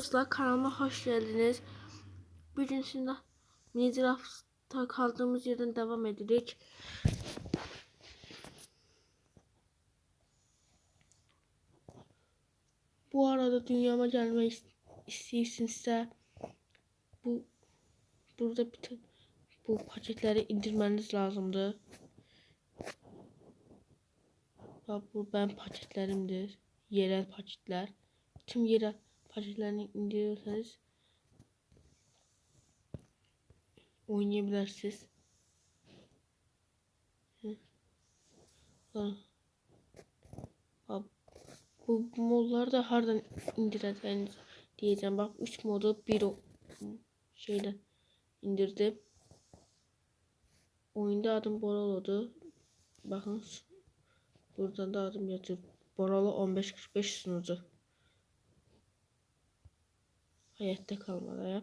Dostlar kanalıma hoş geldiniz. Bugün şimdi Minecraft'ta kaldığımız yerden devam edecek. Bu arada dünyama gelmek is- istiyorsanızsa bu burada bütün bu paketleri indirmeniz lazımdı. Bak bu ben paketlerimdir. Yerel paketler. Tüm yerel paketlerini indiriyorsanız oynayabilirsiniz. Bak, bu modları da hardan indireceğiniz diyeceğim. Bak 3 modu bir şeyden indirdim. Oyunda adım Boralo'du. Bakın buradan da adım yazıyor. Boralo 1545 sunucu. Hayatta kalmalı ya.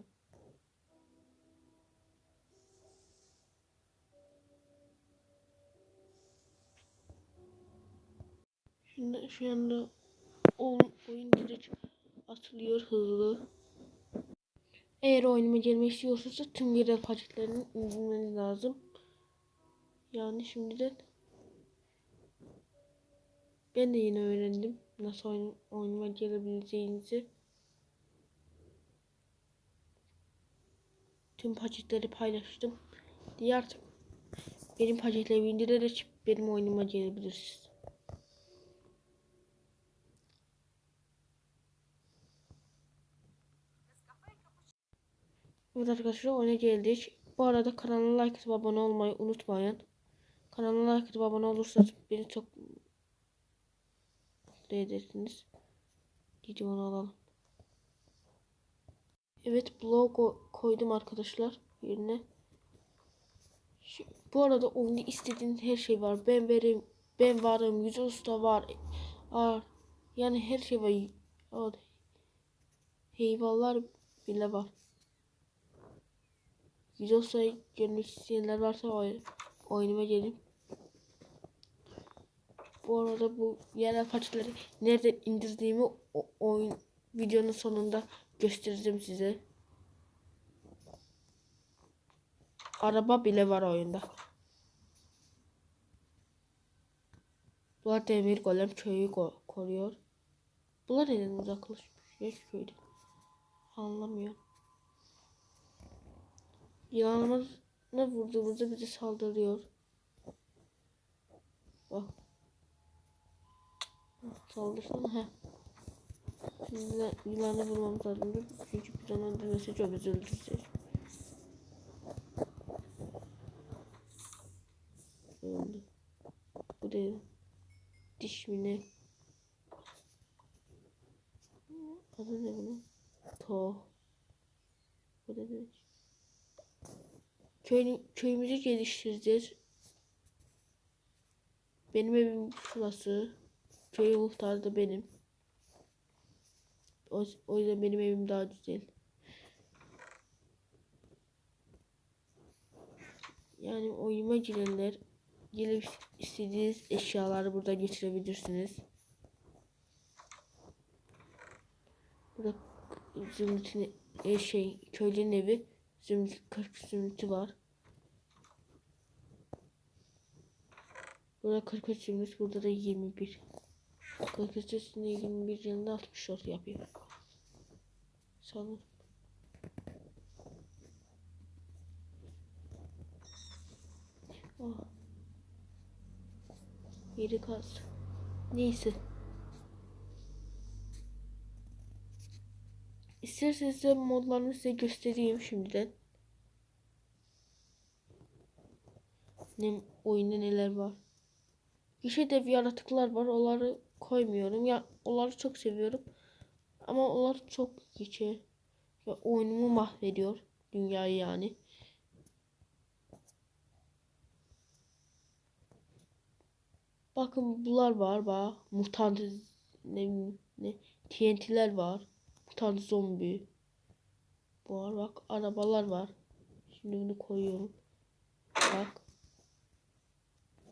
Şimdi şu anda oyun, direkt atılıyor hızlı. Eğer oyunuma gelmek istiyorsanız tüm yerel paketlerini indirmeniz lazım. Yani şimdiden ben de yine öğrendim nasıl oyun, oyunuma gelebileceğinizi. Tüm paketleri paylaştım. Diye artık benim paketlerimi indirerek benim oyunuma gelebilirsiniz. Evet arkadaşlar oyuna geldik. Bu arada kanala like atıp abone olmayı unutmayın. Kanala like atıp abone olursanız beni çok mutlu edersiniz. Gidip onu alalım. Evet blog koydum arkadaşlar yerine. Şu, bu arada oyunda istediğiniz her şey var. Ben verim, ben varım, yüz usta var. var. Yani her şey var. var. Heyvanlar bile var. Yüz usta görmek isteyenler varsa oy, oyunuma gelin. Bu arada bu yerel parçaları nereden indirdiğimi oyun videonun sonunda göstereceğim size. Araba bile var oyunda. Bunlar demir golem köyü ko koruyor. Bunlar neden uzaklaşmış ya köyde? Anlamıyorum. Yılanımızla vurduğumuzda bize saldırıyor. Bak. Saldırsana he. Şimdi yılanı vurmamız lazım. Çünkü bir an öldürmesi çok üzüldürücü. Değil. Diş mi ne? Adı ne bunun? To. Bu ne? Köy, köyümüzü geliştireceğiz. Benim evim şurası. Köy muhtarı da benim. O, o yüzden benim evim daha güzel. Yani oyuma girenler gelip istediğiniz eşyaları burada getirebilirsiniz. Burada zümrütün e, şey köylünün evi zümrüt 40 zümrütü var. Burada 43 zümrüt burada da 21. 43 üstünde 21 yanında 64 yapıyor. Sanırım. Oh. Yeri kaz. Neyse. İsterseniz de modlarını size göstereyim şimdiden. Ne, oyunda neler var. Gişe dev yaratıklar var. Onları koymuyorum. Ya onları çok seviyorum. Ama onlar çok gişe. Ya oyunumu mahvediyor. Dünyayı yani. Bakın bunlar var bak. Mutant ne, ne TNT'ler var. Mutant zombi. Bu var bak arabalar var. Şimdi bunu koyuyorum. Bak.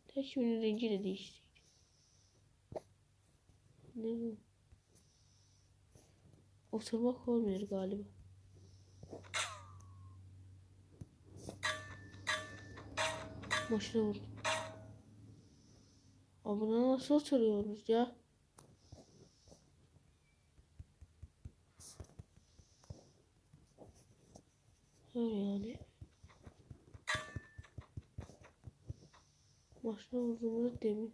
Tek şunun rengi de değişti. Ne bu? oturmak olmuyor galiba. Maşına vurdum. Aa, buna nasıl oturuyoruz ya? Öyle yani. Maşına vurduğumda demin.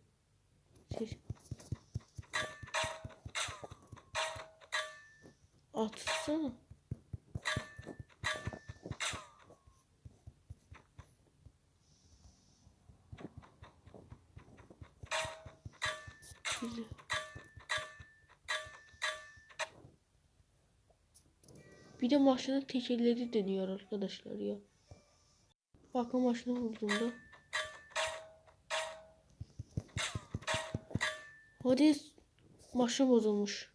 Ses. Atsana. Güzel. Bir de maşının tekerleri deniyor arkadaşlar ya. Bakın maşını vurduğumda. Hadi maşın bozulmuş.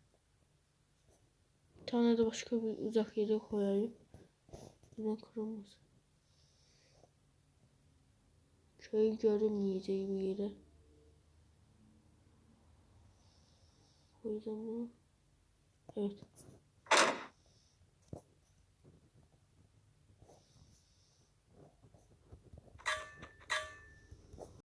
Bir tane de başka bir uzak yere koyayım. Hemen kırılmaz. Köy görünmeyeceği bir yere. Koydum bunu. Evet.